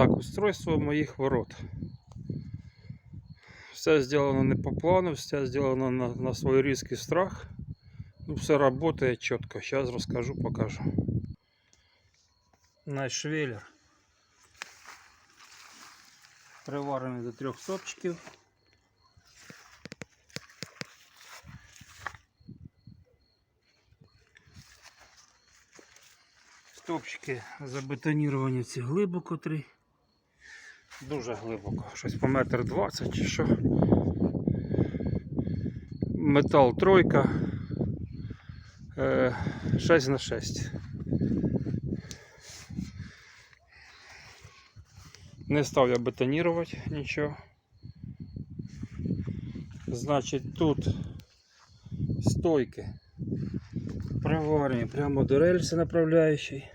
Так, устройство моїх ворот. Все зроблено не по плану, все зроблено на, на свій різкий страх. Ну, все працює чітко. Зараз розкажу, покажу. Найшвеллер. Приварений до трьох сопчиків. Стопчики забетоніровані ці глибоко три. Дуже глибоко, щось по метр двадцять чи що. Метал тройка. Е, 6 на 6. Не став я бетонувати нічого. Значить тут стойки приварені прямо до рельси направляючої.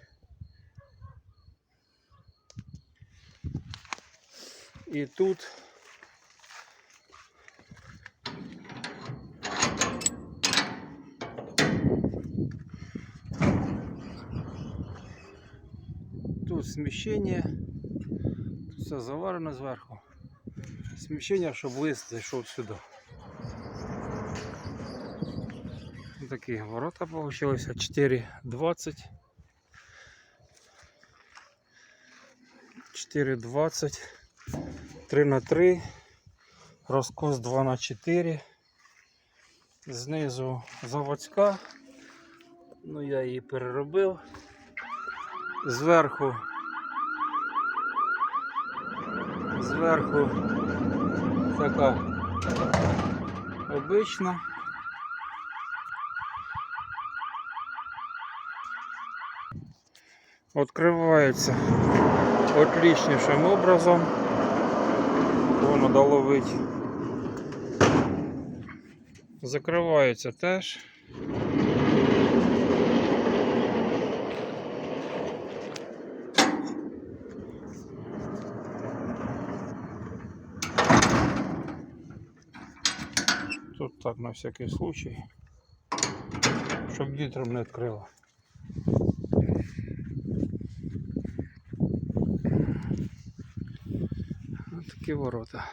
І тут тут сміщення, тут все заварено зверху. Сміщення, щоб лист зайшов сюди. Такі ворота вийшли 4,20. 4,20. 3 на 3. Розкос 2 на 4. Знизу заводська. Ну я її переробив. Зверху. Зверху така обична. Открывается отличнейшим образом. Воно доловить. Закривається теж. Тут так на всякий случай, щоб вітром не відкрило. Ворота.